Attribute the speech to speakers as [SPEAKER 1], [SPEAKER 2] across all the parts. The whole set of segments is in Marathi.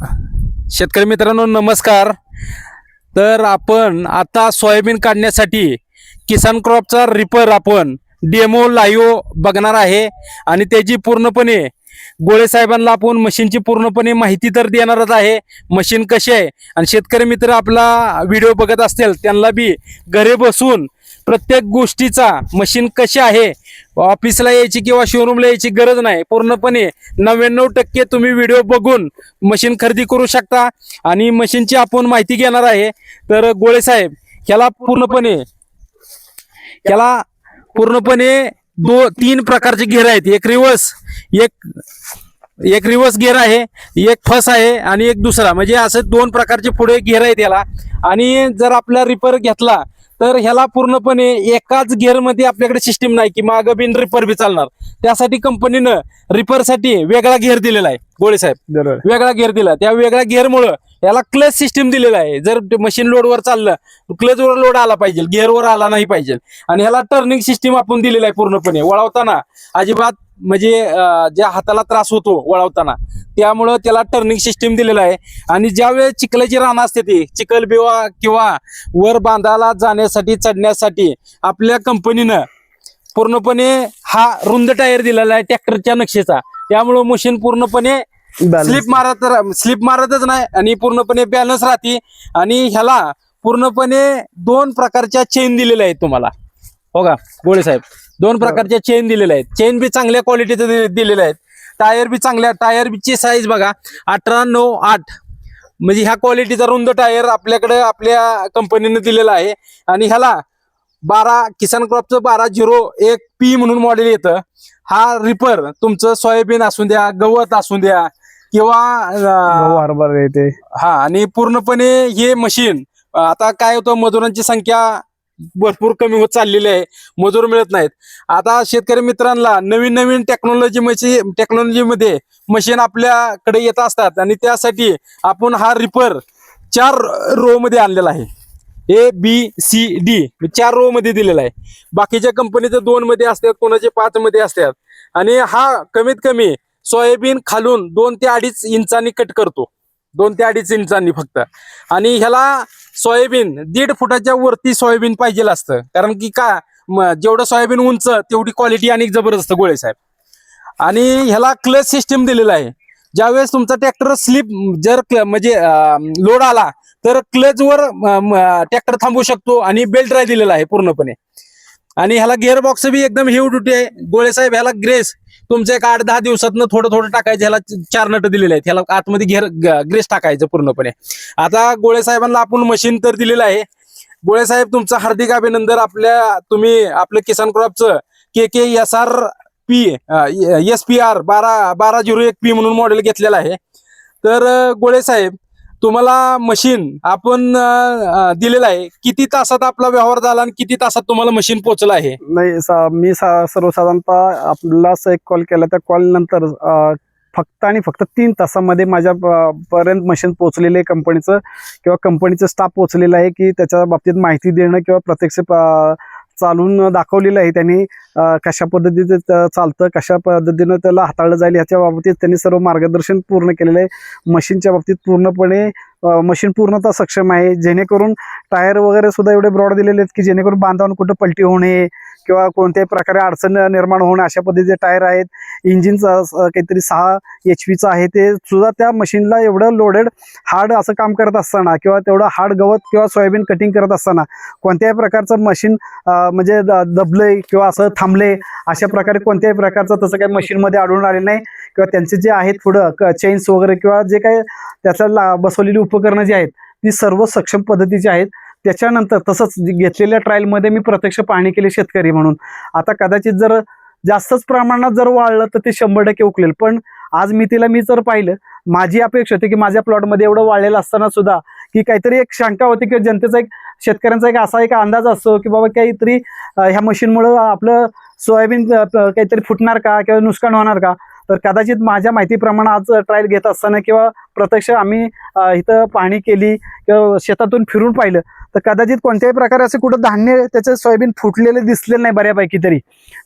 [SPEAKER 1] शेतकरी मित्रांनो नमस्कार. तर आपण आता सोयाबीन काढण्यासाठी किसान क्रॉपचा रिपर आपण डेमो लाईव्ह बघणार आहे. आणि त्याची पूर्णपणे गोळे साहेबांना आपण मशीनची पूर्णपणे माहिती तर देणारच आहे. मशीन कशी आहे? आणि शेतकरी मित्र आपला व्हिडिओ बघत असतील त्यांना बी घरी बसून प्रत्येक गोष्टीचा मशीन कशी आहे? ऑफिसला यायची किंवा शोरूमला यायची गरज नाही. पूर्णपणे नव्याण्णव टक्के तुम्ही व्हिडिओ बघून मशीन खरेदी करू शकता. आणि मशीनची आपण माहिती घेणार आहे. तर गोळे साहेब ह्याला पूर्णपणे ह्याला पूर्णपणे दो तीन प्रकारचे घेर आहेत. एक रिवर्स एक एक रिवर्स गेअर आहे एक फस आहे आणि एक दुसरा. म्हणजे असे दोन प्रकारचे पुढे घेर आहेत याला. आणि जर आपला रिपर घेतला तर ह्याला पूर्णपणे एकाच मध्ये आपल्याकडे सिस्टीम नाही की मागं बिन रिपर बी चालणार. त्यासाठी कंपनीनं रिपरसाठी वेगळा गेअर दिलेला आहे. गोळे साहेब वेगळा गेअर दिला. त्या वेगळ्या गेअरमुळं याला क्लच सिस्टीम दिलेला आहे. जर मशीन लोडवर चाललं क्लचवर लोड आला पाहिजे गिअरवर आला नाही पाहिजे. आणि ह्याला टर्निंग सिस्टीम आपण दिलेला आहे पूर्णपणे वळवताना. अजिबात म्हणजे ज्या हाताला त्रास होतो वळवताना त्यामुळं त्याला टर्निंग सिस्टीम दिलेला आहे. आणि ज्यावेळेस चिखलाची रानं असते ती चिखल बिवा किंवा वर बांधाला जाण्यासाठी चढण्यासाठी आपल्या कंपनीनं पूर्णपणे हा रुंद टायर दिलेला आहे ट्रॅक्टरच्या नक्षीचा. त्यामुळं मशीन पूर्णपणे स्लिप मारत स्लिप मारतच नाही आणि पूर्णपणे बॅलन्स राहते. आणि ह्याला पूर्णपणे दोन प्रकारच्या चेन दिलेल्या आहेत तुम्हाला. हो का? गोळे साहेब. दोन प्रकारच्या चेन दिलेल्या आहेत. चेन बी चांगल्या क्वालिटीचे दिलेल्या आहेत. टायर बी चांगल्या टायर बीची साईज बघा. अठरा नऊ आठ. म्हणजे ह्या क्वालिटीचा रुंद टायर आपल्याकडे आपल्या कंपनीने दिलेला आहे. आणि ह्याला बारा किसान क्रॉपचं बारा झिरो एक पी म्हणून मॉडेल येतं. हा रिपर तुमचं सोयाबीन असू द्या गवत असू द्या किंवा अं,
[SPEAKER 2] हरभर येते
[SPEAKER 1] हा आणि पूर्णपणे हे मशीन आता काय होतं मजुरांची संख्या भरपूर कमी होत चाललेली आहे. मजूर मिळत नाहीत. आता शेतकरी मित्रांना नवीन नवीन टेक्नॉलॉजी टेक्नॉलॉजीमध्ये मशीन आपल्याकडे येत असतात आणि त्यासाठी आपण हा रिपर चार रो मध्ये आणलेला आहे. ए बी सी डी चार रो मध्ये दिलेला आहे. बाकीच्या कंपनीचे दोन मध्ये असतात कोणाचे पाच मध्ये असतात. आणि हा कमीत कमी सोयाबीन खालून दोन ते अडीच इंचांनी कट करतो. दोन ते अडीच इंचांनी फक्त. आणि ह्याला सोयाबीन दीड फुटाच्या वरती सोयाबीन पाहिजे असतं. कारण की का जेवढं सोयाबीन उंच तेवढी क्वालिटी आणि जबरदस्त गोळे साहेब. आणि ह्याला क्लच सिस्टीम दिलेला आहे. ज्यावेळेस तुमचा ट्रॅक्टर स्लिप जर क्ल- म्हणजे लोड आला तर क्लचवर ट्रॅक्टर थांबू शकतो आणि बेल्ट ड्राय दिलेला आहे पूर्णपणे. आणि ह्याला गिअर बॉक्स बी एकदम हेव ड्युटी आहे. गोळे साहेब ह्याला ग्रेस तुमचे एक आठ दहा दिवसातनं थोडं थोडं टाकायचं ह्याला चार नट दिलेले आहेत. ह्याला आतमध्ये घेर ग्रेस टाकायचं पूर्णपणे. आता गोळे साहेबांना आपण मशीन तर दिलेलं आहे. गोळे साहेब तुमचं हार्दिक अभिनंदन. आपल्या तुम्ही आपलं Kisan क्रॉपचं K K S R P S P R बारा बारा झिरो एक पी म्हणून मॉडेल घेतलेलं आहे. तर गोळे साहेब तुम्हाला मशीन आपण दिलेलं आहे. किती तासात आपला व्यवहार झाला आणि किती तासात तुम्हाला मशीन पोहोचलं आहे?
[SPEAKER 2] नाही सा- मी सा- सर्वसाधारणतः आपला एक कॉल केला. त्या कॉल नंतर फक्त आणि फक्त तीन तासामध्ये माझ्या पर्यंत मशीन पोहोचलेलं आहे कंपनीचं किंवा कंपनीचं स्टाफ पोहोचलेलं आहे की त्याच्या बाबतीत माहिती देणं किंवा प्रत्यक्ष चालून दाखवलेलं आहे. त्यांनी कशा पद्धतीचं चालतं कशा पद्धतीनं त्याला हाताळलं जाईल ह्याच्या बाबतीत त्यांनी सर्व मार्गदर्शन पूर्ण केलेलं आहे. मशीनच्या बाबतीत पूर्णपणे मशीन पूर्णतः सक्षम आहे. जेणेकरून टायर वगैरे सुद्धा एवढे ब्रॉड दिलेले आहेत की जेणेकरून बांधावून कुठं पलटी होणे किंवा कोणत्याही प्रकारे अडचण निर्माण होणे अशा पद्धतीचे टायर आहेत. इंजिनचा काहीतरी सहा एच पीचं आहे ते सुद्धा त्या मशीनला एवढं लोडेड हार्ड असं काम करत असताना किंवा तेवढं हार्ड गवत किंवा सोयाबीन कटिंग करत असताना कोणत्याही प्रकारचं मशीन म्हणजे द- दबलंय किंवा असं थांबले अशा प्रकारे कोणत्याही प्रकारचं तसं काही मशीनमध्ये आढळून आले नाही. किंवा त्यांचे जे आहेत पुढं चेन्स वगैरे किंवा जे काही त्याचा ला बसवलेली उपकरणं जी आहेत ती सर्व सक्षम पद्धतीची आहेत. त्याच्यानंतर तसंच घेतलेल्या ट्रायलमध्ये मी प्रत्यक्ष पाहणी केली शेतकरी म्हणून. आता कदाचित जर जास्तच प्रमाणात जर वाढलं तर ते शंभर टक्के उकलेल. पण आज मी तिला मी जर पाहिलं माझी अपेक्षा होती की माझ्या प्लॉटमध्ये एवढं वाढलेलं असताना सुद्धा की काहीतरी एक शंका होती की जनतेचा एक शेतकऱ्यांचा एक असा एक अंदाज असतो की बाबा काहीतरी ह्या मशीनमुळं आपलं सोयाबीन काहीतरी फुटणार का किंवा नुकसान होणार का? तर कदाचित माझ्या माहितीप्रमाणे आज ट्रायल घेत असताना किंवा प्रत्यक्ष आम्ही इथं पाहणी केली किंवा शेतातून फिरून पाहिलं तर कदाचित कोणत्याही प्रकारे असं कुठं धान्य त्याचं सोयाबीन फुटलेले दिसलेलं नाही बऱ्यापैकी तरी.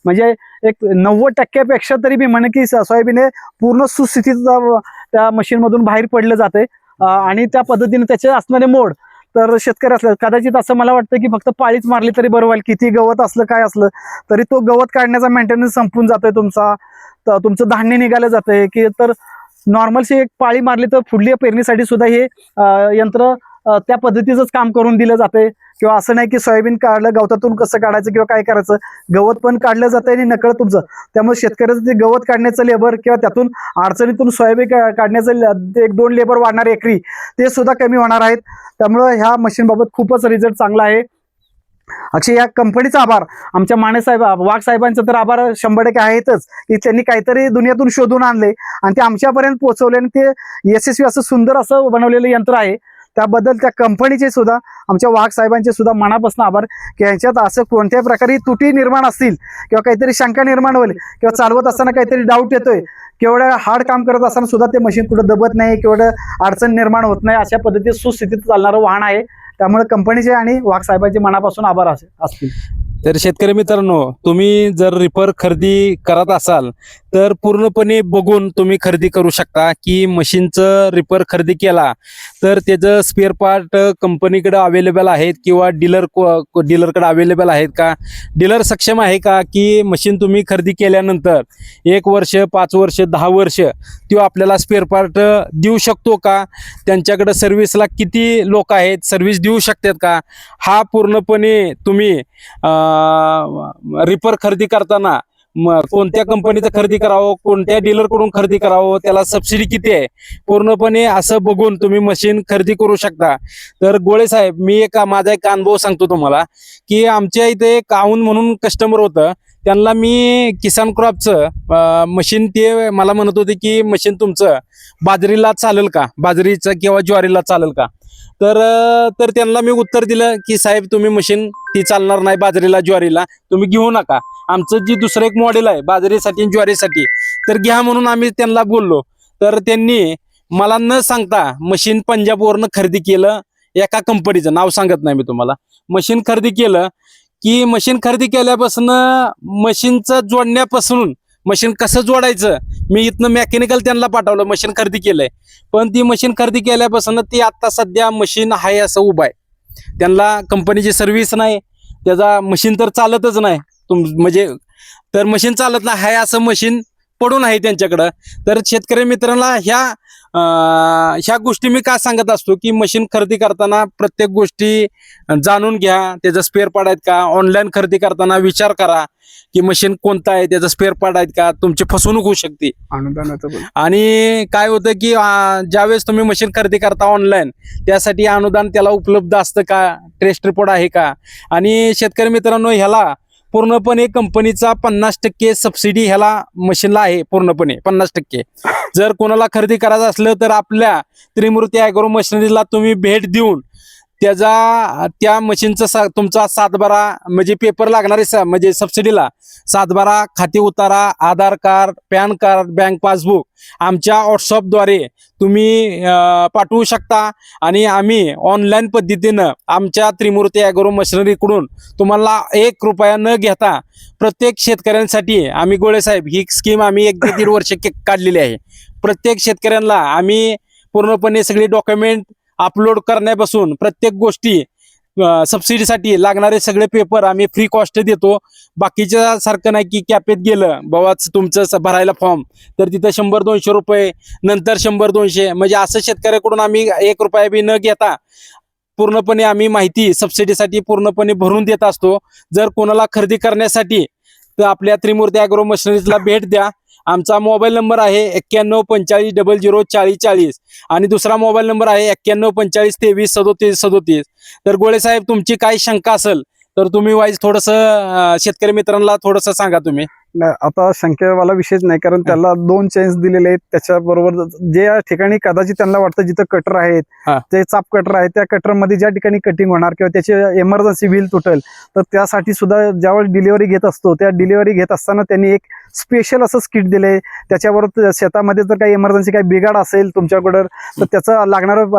[SPEAKER 2] म्हणजे एक नव्वद टक्क्यापेक्षा तरी मी म्हणे की सोयाबीन हे पूर्ण सुस्थितीत त्या मशीनमधून बाहेर पडलं जाते आणि त्या पद्धतीने त्याचे असणारे मोड. तर शेतकरी असलं कदाचित असं मला वाटतं की फक्त पाळीच मारली तरी बरं होईल किती गवत असलं काय असलं तरी तो गवत काढण्याचा मेंटेनन्स संपून जातोय तुमचा. तुमचं धान्य निघालं जातंय की तर नॉर्मलशी एक पाळी मारली तर पुढल्या पेरणीसाठी सुद्धा हे यंत्र त्या पद्धतीचंच काम करून दिलं जातंय. किंवा असं नाही की सोयाबीन काढलं गवतातून कसं काढायचं किंवा काय करायचं. गवत पण काढलं जातं आणि नकळत तुमचं. त्यामुळे शेतकऱ्याचं ते गवत काढण्याचं लेबर किंवा त्यातून अडचणीतून सोयाबीन काढण्याचं एक दोन लेबर वाढणार एकरी ते सुद्धा कमी होणार आहेत. त्यामुळं ह्या मशीनबाबत खूपच रिझल्ट चांगला आहे. अक्षय या कंपनीचा आभार. आमच्या माने साहेब वाघ साहेबांचा तर आभार शंभर टक्के आहेतच की त्यांनी काहीतरी दुनियातून शोधून आणले आणि ते आमच्यापर्यंत पोहोचवले आणि ते यशस्वी असं सुंदर असं बनवलेलं यंत्र आहे. त्याबद्दल त्या कंपनीचे सुद्धा आमच्या वाघ साहेबांचे सुद्धा मनापासून आभार की यांच्यात असं कोणत्याही प्रकारे तुटी निर्माण असतील किंवा काहीतरी शंका निर्माण होईल किंवा चालवत असताना काहीतरी डाऊट येतोय केवढं हार्ड काम करत असताना सुद्धा ते मशीन कुठं दबत नाही केवढं अडचण निर्माण होत नाही अशा पद्धतीत सुस्थितीत चालणारं वाहन आहे. त्यामुळे कंपनीचे आणि वाघ साहेबांचे मनापासून आभार असतील.
[SPEAKER 1] तर शेतकरी मित्रांनो तुम्ही जर रिपर खरेदी करत असाल तर पूर्णपणे बघून तुम्ही खरेदी करू शकता की मशीनचं रिपर खरेदी केला तर त्याचं स्पेअर पार्ट कंपनीकडे अवेलेबल आहेत किंवा डीलर डीलरकडे अवेलेबल आहेत का? डीलर सक्षम आहे का की मशीन तुम्ही खरेदी केल्यानंतर एक वर्ष पाच वर्ष दहा वर्ष तो आपल्याला स्पेअर पार्ट देऊ शकतो का? त्यांच्याकडे सर्व्हिसला किती लोक आहेत? सर्व्हिस देऊ शकतात का? हा पूर्णपणे तुम्ही रिपर खरेदी करताना कोणत्या कंपनीचं खरेदी करावं कोणत्या डीलरकडून खरेदी करावं त्याला सबसिडी किती आहे? पूर्णपणे असं बघून तुम्ही मशीन खरेदी करू शकता. तर गोळे साहेब मी एक माझा एक अनुभव सांगतो तुम्हाला की आमच्या इथे एक म्हणून कस्टमर होतं त्यांना मी किसान क्रॉपचं मशीन ते मला म्हणत होते की मशीन तुमचं बाजरीला चालेल का? बाजरीचं किंवा ज्वारीला चालेल का? तर तर त्यांना मी उत्तर दिलं की साहेब तुम्ही मशीन ती चालणार नाही बाजरीला ज्वारीला. तुम्ही घेऊ नका. आमचं जी दुसरं एक मॉडेल आहे बाजरीसाठी ज्वारीसाठी. तर घ्या म्हणून आम्ही त्यांना बोललो. तर त्यांनी मला न सांगता मशीन पंजाबवरनं खरेदी केलं. एका कंपनीचं नाव सांगत नाही मी तुम्हाला. मशीन खरेदी केलं. की मशीन खरेदी केल्यापासून मशीनचं जोडण्यापासून मशीन कसं जोडायचं? मी इथनं मेकॅनिकल त्यांना पाठवलं मशीन खरेदी केलंय. पण ती मशीन खरेदी केल्यापासून ती आता सध्या मशीन आहे असं उभं आहे. त्यांना कंपनीची सर्व्हिस नाही. त्याचा मशीन तर चालतच नाही. तुम म्हणजे तर मशीन चालत नाही आहे असं मशीन पडून आहे त्यांच्याकडं. तर शेतकरी मित्रांना ह्या ह्या गोष्टी मी का सांगत असतो की मशीन खरेदी करताना प्रत्येक गोष्टी जाणून घ्या. त्याचं स्पेअर पार्ट आहेत का? ऑनलाईन खरेदी करताना विचार करा की मशीन कोणतं आहे? त्याचं स्पेअर पार्ट आहेत का? तुमची फसवणूक होऊ शकते.
[SPEAKER 2] अनुदानाचं.
[SPEAKER 1] आणि काय होतं की ज्यावेळेस तुम्ही मशीन खरेदी करता ऑनलाईन त्यासाठी अनुदान त्याला उपलब्ध असतं का? टेस्ट रिपोर्ट आहे का? आणि शेतकरी मित्रांनो ह्याला पूर्णपणे कंपनीचा पन्नास टक्के सबसिडी ह्याला मशीनला आहे पूर्णपणे पन्नास टक्के. जर कोणाला खरेदी करायचं असलं तर आपल्या त्रिमूर्ती ॲग्रो मशिनरीला तुम्ही भेट देऊन त्याचा त्या मशीनचा सा तुमचा सातबारा म्हणजे पेपर लागणारे स- म्हणजे सबसिडीला सातबारा खाते उतारा Aadhaar card PAN card bank passbook आमच्या व्हॉट्सअपद्वारे तुम्ही पाठवू शकता. आणि आम्ही ऑनलाईन पद्धतीनं आमच्या त्रिमूर्ती ॲग्रो मशिनरीकडून तुम्हाला एक रुपया न घेता प्रत्येक शेतकऱ्यांसाठी आम्ही गोळेसाहेब ही स्कीम आम्ही एक ते दीड वर्ष के- काढलेली आहे. प्रत्येक शेतकऱ्यांना आम्ही पूर्णपणे सगळी डॉक्युमेंट अपलोड करण्यापासून प्रत्येक गोष्टी सबसिडीसाठी लागणारे सगळे पेपर आम्ही फ्री कॉस्ट देतो. बाकीच्या सारखं नाही की कॅपेत गेलं बाबाच तुमचं भरायला फॉर्म तर तिथं शंभर दोनशे रुपये नंतर शंभर दोनशे. म्हणजे असं शेतकऱ्याकडून आम्ही एक रुपया बी न घेता पूर्णपणे आम्ही माहिती सबसिडीसाठी पूर्णपणे भरून देत असतो. जर कोणाला खरेदी करण्यासाठी तर आपल्या त्रिमूर्ती अॅग्रो मशिनरीजला भेट द्या. आमचा मोबाईल नंबर आहे एक्क्याण्णव पंचेचाळीस डबल झिरो चाळीस चाळीस. आणि दुसरा मोबाईल नंबर आहे एक्क्याण्णव पंचेचाळीस तेवीस सदोतीस सदोतीस. तर गोळे साहेब तुमची काही शंका असेल तर तुम्ही वाईज थोडंसं शेतकरी मित्रांना थोडंसं सांगा तुम्ही.
[SPEAKER 2] आता शंकेवाला विषयच नाही कारण त्याला दोन चेन्स दिलेले आहेत. त्याच्याबरोबर जे या ठिकाणी कदाचित त्यांना वाटतं जिथं कटर आहेत. ते चाप कटर आहे त्या कटरमध्ये ज्या ठिकाणी कटिंग होणार किंवा त्याचे इमर्जन्सी व्हील तुटेल तर त्यासाठी सुद्धा ज्यावेळेस डिलिव्हरी घेत असतो त्या डिलिव्हरी घेत असताना त्यांनी एक स्पेशल असं स्किट दिले. त्याच्याबरोबर शेतामध्ये जर काही इमर्जन्सी काही बिघाड असेल तुमच्याकडं तर त्याचं लागणारं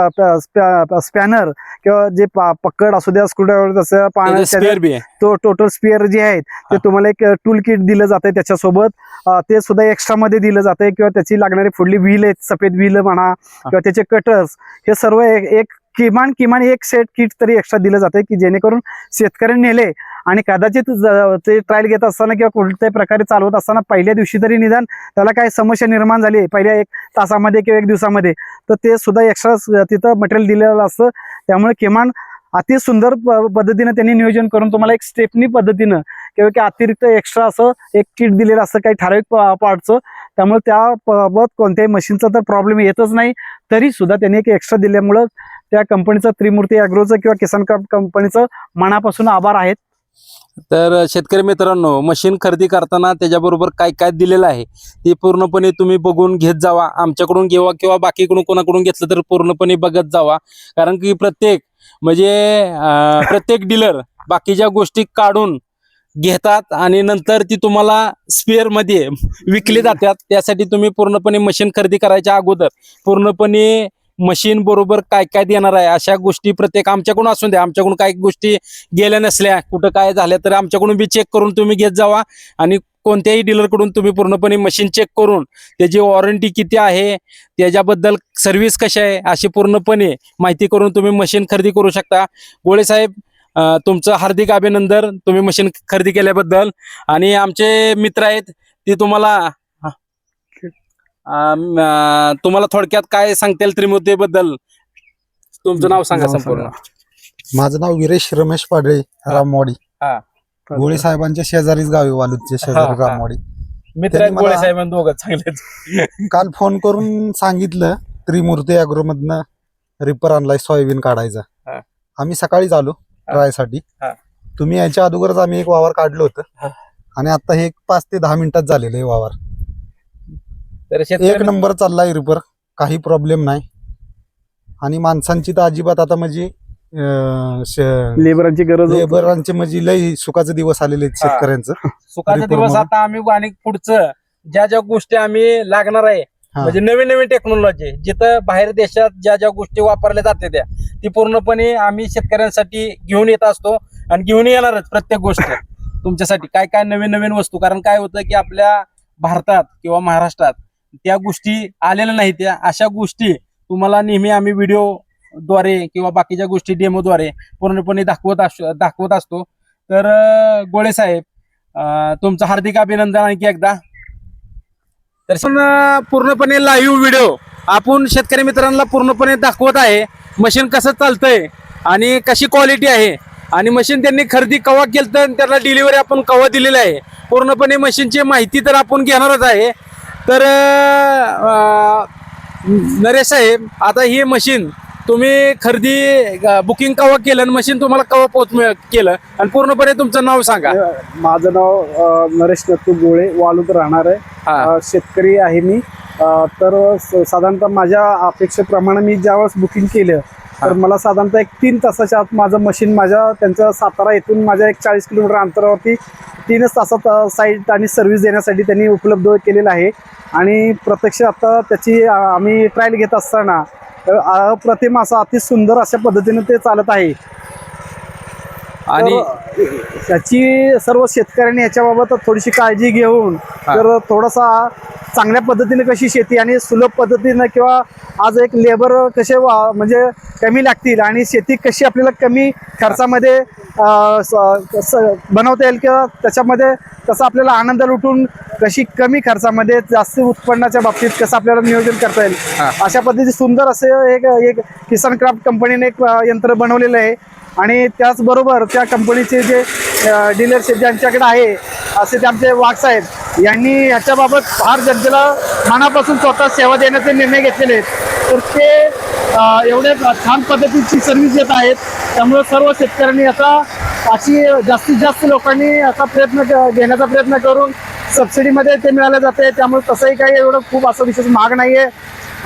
[SPEAKER 2] स्पॅनर किंवा जे पक्कड असू द्या स्क्रूड्रायव्हर तसं
[SPEAKER 1] आहे.
[SPEAKER 2] तो टोटल स्पिअर जे आहेत ते. तुम्हाला एक टूल किट दिलं जातं त्याच्यासोबत. ते सुद्धा एक्स्ट्रा मध्ये दिलं जाते किंवा त्याची लागणारी पुढली व्हील आहेत सफेद व्हील म्हणा किंवा त्याचे कटर्स हे सर्व एक एक किमान किमान एक सेट किट तरी एक्स्ट्रा दिलं जाते की जेणेकरून शेतकऱ्यांनी नेले आणि कदाचित ते ट्रायल घेत असताना किंवा कोणत्याही प्रकारे चालवत असताना पहिल्या दिवशी तरी निदान त्याला काय समस्या निर्माण झाली पहिल्या एक तासामध्ये किंवा एक दिवसामध्ये. तर ते सुद्धा एक्स्ट्रा तिथं मटेरियल दिलेलं असतं. त्यामुळे किमान अति सुंदर प- पद्धतीनं त्यांनी नियोजन करून तुम्हाला एक स्टेपनी पद्धतीनं किंवा की अतिरिक्त एक्स्ट्रा असं एक किट दिलेलं असतं काही ठराविक पार्टचं त्यामुळे त्या बाबत कोणत्याही मशीनचा तर प्रॉब्लेम येतच नाही. तरी सुद्धा त्यांनी एक एक्स्ट्रा दिल्यामुळं त्या कंपनीचं त्रिमूर्ती अॅग्रोचं किंवा किसान क्राफ्ट कंपनीचं मनापासून आभार आहेत.
[SPEAKER 1] तर शेतकरी मित्रांनो मशीन खरेदी करताना त्याच्याबरोबर काय काय दिलेलं आहे ते पूर्णपणे तुम्ही बघून घेत जावा. आमच्याकडून घेवा किंवा बाकीकडून कोणाकडून घेतलं तर पूर्णपणे बघत जावा. कारण की प्रत्येक म्हणजे प्रत्येक डीलर बाकीच्या गोष्टी काढून घेतात आणि नंतर ती तुम्हाला स्पेअरमध्ये विकली जातात. त्यासाठी तुम्ही पूर्णपणे मशीन खरेदी करायच्या अगोदर पूर्णपणे मशीन बरोबर काय काय देणार आहे? अशा गोष्टी प्रत्येक आमच्याकडून असून द्या. आमच्याकडून काही गोष्टी गेल्या नसल्या कुठं काय झाल्या तर आमच्याकडून बी चेक करून तुम्ही घेत जावा आणि कोणत्याही डीलरकडून तुम्ही पूर्णपणे मशीन चेक करून त्याची वॉरंटी किती आहे त्याच्याबद्दल सर्व्हिस कशी आहे अशी पूर्णपणे माहिती करून तुम्ही मशीन खरेदी करू शकता. गोळे साहेब तुमचं हार्दिक अभिनंदन. तुम्ही मशीन खरेदी केल्याबद्दल आणि आमचे मित्र आहेत ते तुम्हाला तुम्हाला थोडक्यात काय सांगतील त्रिमूर्तीबद्दल? तुमचं नाव सांगा
[SPEAKER 2] नाव
[SPEAKER 1] संपूर्ण.
[SPEAKER 3] माझं नाव वीरेश रमेश पाडळे रामवाडी गोळे साहेबांच्या शेजारीच गावी वालूदच्या शेजारी
[SPEAKER 1] हा.
[SPEAKER 3] रामवाडी
[SPEAKER 1] मित्र आहेत
[SPEAKER 3] त्यांनी
[SPEAKER 1] गोळे
[SPEAKER 3] मला-
[SPEAKER 1] दोघं चांगले
[SPEAKER 3] काल फोन करून सांगितलं त्रिमूर्ती अॅग्रो मधनं रिपर आणलाय सोयाबीन काढायचा. आम्ही सकाळीच आलो ट्रायसाठी.
[SPEAKER 1] हा.
[SPEAKER 3] तुम्ही याच्या अगोदरच आम्ही एक वावर काढलं
[SPEAKER 1] हा.
[SPEAKER 3] होतं आणि आता हे एक पाच ते दहा मिनिटात झालेलं आहे वावर.
[SPEAKER 1] तर
[SPEAKER 3] एक
[SPEAKER 1] शेतकरी
[SPEAKER 3] नंबर चाललाय रिपर काही प्रॉब्लेम नाही आणि माणसांची तर अजिबात आता म्हणजे अं, श-
[SPEAKER 2] लेबरांची गरज
[SPEAKER 3] लेबरांचे म्हणजे लय सुखाचे दिवस आलेले आहेत
[SPEAKER 1] हा.
[SPEAKER 3] शेतकऱ्यांचं
[SPEAKER 1] सुखाचा दिवस
[SPEAKER 3] म्हणून.
[SPEAKER 1] आता आम्ही आणि पुढचं ज्या ज्या गोष्टी आम्ही लागणार आहे
[SPEAKER 3] हा.
[SPEAKER 1] म्हणजे नवीन नवीन टेक्नॉलॉजी जिथं बाहेर देशात ज्या ज्या गोष्टी वापरल्या जाते त्या ती पूर्णपणे आम्ही शेतकऱ्यांसाठी घेऊन येत असतो आणि घेऊन येणारच प्रत्येक गोष्ट तुमच्यासाठी काय काय नवीन नवीन वस्तू कारण काय होतं की आपल्या भारतात किंवा महाराष्ट्रात त्या गोष्टी आलेल्या नाही त्या अशा गोष्टी तुम्हाला नेहमी आम्ही व्हिडिओ द्वारे किंवा बाकीच्या गोष्टी डेमोद्वारे पूर्णपणे दाखवत अस दाखवत असतो. तर गोळे साहेब तुमचं हार्दिक अभिनंदन आणखी एकदा. तर पूर्णपणे लाईव्ह व्हिडिओ आपण शेतकरी मित्रांना पूर्णपणे दाखवत आहे. मशीन कसं चालतंय आणि कशी क्वालिटी आहे आणि मशीन त्यांनी खरेदी कवा केलं तर त्याला डिलिव्हरी आपण कवा दिलेली आहे. पूर्णपणे मशीनची माहिती तर आपण घेणारच आहे. तर नरेश साहेब आता ही मशीन तुम्ही खरेदी बुकिंग कवा केलं आणि मशीन तुम्हाला कवा पोच केलं? आणि पूर्णपणे तुमचं नाव सांगा.
[SPEAKER 2] माझं नाव नरेश दत्तू गोळे वालूत राहणार आहे.
[SPEAKER 1] हा.
[SPEAKER 2] शेतकरी आहे मी. तर साधारणतः माझ्या अपेक्षेप्रमाणे मी ज्यावेळेस बुकिंग केलं तर मला साधारणतः एक तीन तासाच्या आत माझं मशीन माझ्या त्यांच्या सातारा येथून माझ्या एक चाळीस किलोमीटर अंतरावरती तीनच तासात साईट आणि सर्व्हिस देण्यासाठी त्यांनी उपलब्ध केलेलं आहे. आणि प्रत्यक्ष आता त्याची आम्ही ट्रायल घेत असताना अप्रतिम असं अति सुंदर अशा पद्धतीने ते चालत आहे.
[SPEAKER 1] आणि
[SPEAKER 2] त्याची सर्व शेतकऱ्यांनी याच्याबाबत थोडीशी काळजी घेऊन. तर थोडासा चांगल्या पद्धतीने कशी शेती आणि सुलभ पद्धतीनं किंवा आज एक लेबर कसे वा- म्हणजे कमी लागतील आणि शेती कशी आपल्याला कमी खर्चामध्ये बनवता येईल किंवा त्याच्यामध्ये कसं आपल्याला आनंद लुटून कशी कमी खर्चामध्ये जास्त उत्पन्नाच्या बाबतीत कसं आपल्याला नियोजन करता येईल. अशा पद्धतीचे सुंदर असे एक एक किसान क्राफ्ट कंपनीने एक यंत्र बनवलेलं आहे आणि त्याचबरोबर त्या कंपनीचे जे डीलरशिप ज्यांच्याकडे आहे असे ते आमचे वाघ साहेब यांनी ह्याच्याबाबत फार जनतेला मनापासून स्वतः सेवा देण्याचे निर्णय घेतलेले आहेत. तर ते एवढे छान पद्धतीची सर्व्हिस देत आहेत. त्यामुळे सर्व शेतकऱ्यांनी याचा अशी जास्तीत जास्त लोकांनी असा प्रयत्न घेण्याचा प्रयत्न करून सबसिडीमध्ये ते मिळालं जाते. त्यामुळे तसंही काही एवढं खूप असं विशेष महाग नाही आहे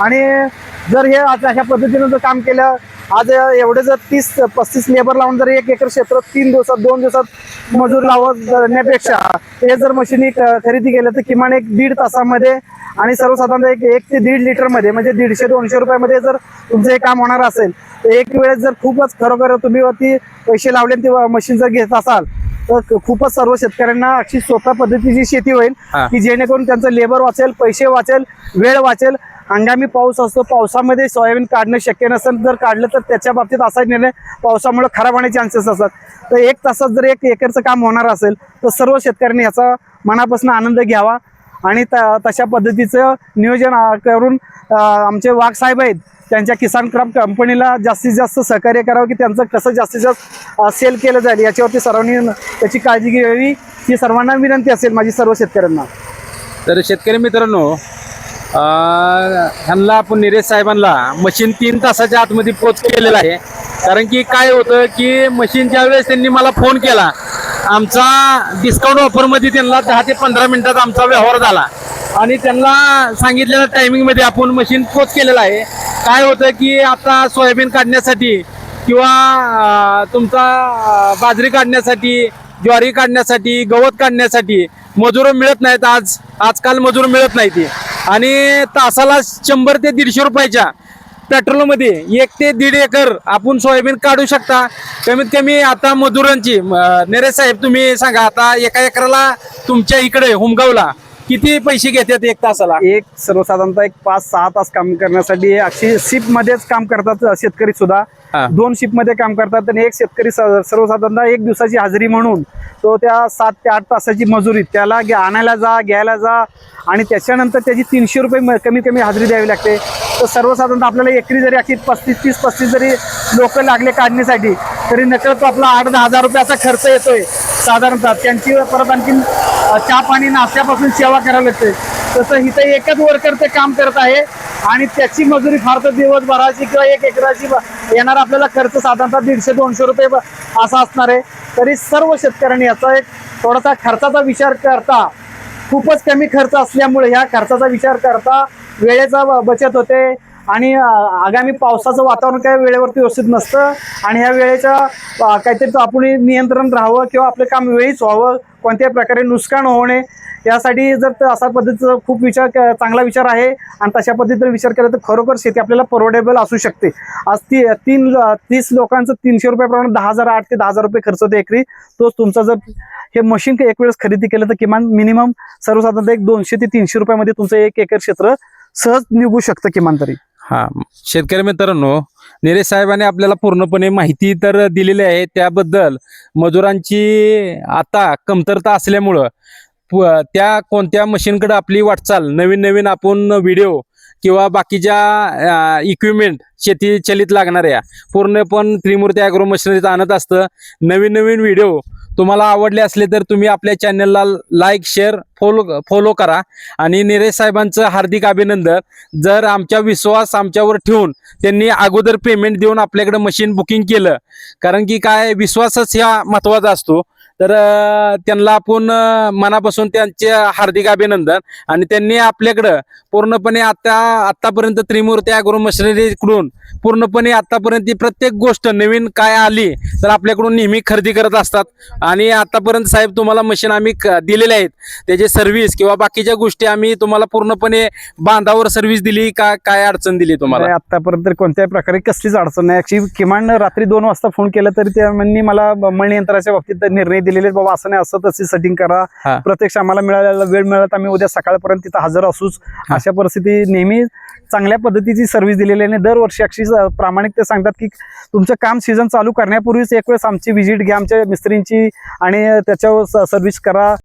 [SPEAKER 2] आणि जर हे अशा पद्धतीनं जर काम केलं आज एवढे जर तीस पस्तीस लेबर लावून जर एक एकर क्षेत्र तीन दिवसात दोन दिवसात मजूर लावण्यापेक्षा हे जर मशिनी खरेदी केलं तर किमान एक दीड तासामध्ये आणि सर्वसाधारण एक एक ते दीड लिटरमध्ये म्हणजे दीडशे दोनशे रुपयामध्ये जर तुमचं हे काम होणार असेल तर एक वेळेस जर खूपच खरोखर तुम्ही ती पैसे लावले ती मशीन जर घेत असाल तर खूपच सर्व शेतकऱ्यांना अशी सोप्या पद्धतीची शेती होईल. की जेणेकरून त्यांचं लेबर वाचेल पैसे वाचेल वेळ वाचेल हंगामी पाऊस असतो पावसामध्ये सोयाबीन काढणं शक्य नसेल जर काढलं तर त्याच्या बाबतीत असा निर्णय पावसामुळे खराब होण्याचे चान्सेस असतात. तर एक तासात जर एक एकरचं काम होणार असेल तर सर्व शेतकऱ्यांनी याचा मनापासून आनंद घ्यावा आणि त तशा पद्धतीचं नियोजन करून आमचे वाघ साहेब आहेत त्यांच्या किसान क्राफ्ट कंपनीला जास्तीत जास्त सहकार्य करावं की त्यांचं कसं जास्तीत जास्त सेल केलं जाईल याच्यावरती सर्वांनी त्याची काळजी घ्यावी. ही सर्वांना विनंती असेल माझी सर्व शेतकऱ्यांना.
[SPEAKER 1] तर शेतकरी मित्रांनो ह्यांना आपण निरेश साहेबांना मशीन तीन तासाच्या आतमध्ये पोच केलेलं आहे. कारण की काय होतं की मशीनच्या वेळेस त्यांनी मला फोन केला आमचा डिस्काउंट ऑफरमध्ये त्यांना दहा ते पंधरा मिनिटात आमचा व्यवहार झाला. आणि त्यांना सांगितलेल्या टायमिंगमध्ये आपण मशीन पोच केलेलं आहे. काय होतं की आता सोयाबीन काढण्यासाठी किंवा तुमचा बाजरी काढण्यासाठी ज्वारी काढण्यासाठी गवत काढण्यासाठी मजूर मिळत नाहीत आज. आजकाल मजूर मिळत नाही ती. आणि तासाला शंभर ते दीडशे रुपयाच्या पेट्रोलमध्ये एक ते दीड एकर आपण सोयाबीन काढू शकता. कमीत कमी आता मजुरांची नेरे साहेब तुम्ही सांगा आता एका एकराला तुमच्या इकडे होमगावला किती पैसे घेतात एक तासाला?
[SPEAKER 2] एक सर्वसाधारणतः एक पाच सहा तास काम करण्यासाठी अक्षी शिप मध्येच काम करतात शेतकरी सुद्धा. दोन शिपमध्ये काम करतात आणि एक शेतकरी स- सर्वसाधारणतः एक दिवसाची हजेरी म्हणून तो त्या सात ते आठ तासाची मजुरी त्याला घ्या- आणायला जा घ्यायला जा आणि त्याच्यानंतर त्याची तीनशे रुपये म- कमीत कमी हजेरी द्यावी लागते. तर सर्वसाधारणतः आपल्याला एकरी जरी अशी पस्तीस तीस पस्तीस जरी लोक लागले काढण्यासाठी तरी नकळत आपला आठ दहा हजार रुपयाचा खर्च येतोय. साधारणतः त्यांची परत आणखीन चहा पाणी नाश्त्यापासून सेवा करायला लागते. तसं इथं एकच वर्कर ते काम करत आहे. आणि त्याची मजुरी फार तर दिवसभराची किंवा एक एकराची येणार आपल्याला खर्च साधारणतः दीडशे दोनशे रुपये असा असणार आहे. तरी सर्व शेतकऱ्यांनी याचा एक थोडासा खर्चाचा विचार करता खूपच कमी खर्च असल्यामुळे ह्या खर्चाचा विचार करता वेळेचा बचत होते. आणि आगामी पावसाचं वातावरण काय वेळेवरती व्यवस्थित नसतं आणि ह्या वेळेच्या काहीतरी आपण नियंत्रण राहावं किंवा आपलं काम वेळीच व्हावं कोणत्याही प्रकारे नुकसान होणे यासाठी जर अशा पद्धतीचा खूप विचार चांगला विचार आहे आणि तशा पद्धतीने विचार केला तर खरोखर शेती आपल्याला परवडेबल असू शकते. आज ती तीन तीस लोकांचं तीनशे रुपयाप्रमाणे दहा हजार आठ ते दहा हजार रुपये खर्च होते एकरी. तोच तुमचा जर हे मशीन एक वेळेस खरेदी केलं तर किमान मिनिमम सर्वसाधारणतः एक दोनशे ते तीनशे रुपयामध्ये तुमचं एक एकर क्षेत्र सहज निघू शकतं किमान तरी.
[SPEAKER 1] हा. शेतकरी मित्रांनो निलेश साहेबांनी आपल्याला पूर्णपणे माहिती तर दिलेली आहे. त्याबद्दल मजुरांची आता कमतरता असल्यामुळं प- त्या कोणत्या मशीनकडे आपली वाटचाल नवीन नवीन आपण व्हिडिओ किंवा बाकीच्या इक्विपमेंट शेती चलित लागणाऱ्या पूर्ण पण त्रिमूर्ती ॲग्रो मशिनरीत आणत असतं. नवीन नवीन व्हिडिओ तुम्हाला आवडले असले तर तुम्ही आपल्या चॅनलला लाईक शेअर फॉलो फॉलो करा. आणि निरेश साहेबांचं हार्दिक अभिनंदन. जर आमच्या विश्वास आमच्यावर ठेवून त्यांनी अगोदर पेमेंट देऊन आपल्याकडे मशीन बुकिंग केलं कारण की काय विश्वासच ह्या महत्त्वाचा असतो. तर त्यांना आपण मनापासून त्यांचे हार्दिक अभिनंदन. आणि त्यांनी आपल्याकडं पूर्णपणे आता आतापर्यंत त्रिमूर्ती अॅग्रो मशिनरीकडून पूर्णपणे आतापर्यंत ती प्रत्येक गोष्ट नवीन काय आली तर आपल्याकडून नेहमी खरेदी करत असतात. आणि आतापर्यंत साहेब तुम्हाला मशीन आम्ही दिलेले आहेत. त्याचे सर्व्हिस किंवा बाकीच्या गोष्टी आम्ही तुम्हाला पूर्णपणे बांधावर सर्व्हिस दिली का काय अडचण दिली तुम्हाला?
[SPEAKER 2] आत्तापर्यंत आतापर्यंत कोणत्याही प्रकारे कसलीच अडचण नाही. किमान रात्री दोन वाजता फोन केला तरी त्यांनी मला मळणी यंत्राच्या बाबतीत निर्णय दिलेले बाबा असं नाही असं तशी सेटिंग करा. प्रत्यक्ष आम्हाला मिळालेला वेळ मिळाला आम्ही उद्या सकाळपर्यंत तिथं हजर असूच. अशा परिस्थिती नेहमी चांगल्या पद्धतीची सर्व्हिस दिलेली आहे आणि दरवर्षी अक्षी प्रामाणिक ते सांगतात की तुमचं काम सीझन चालू करण्यापूर्वीच एक वेळेस आमची व्हिजिट घ्या आमच्या मिस्त्रींची आणि त्याच्यावर सर्व्हिस करा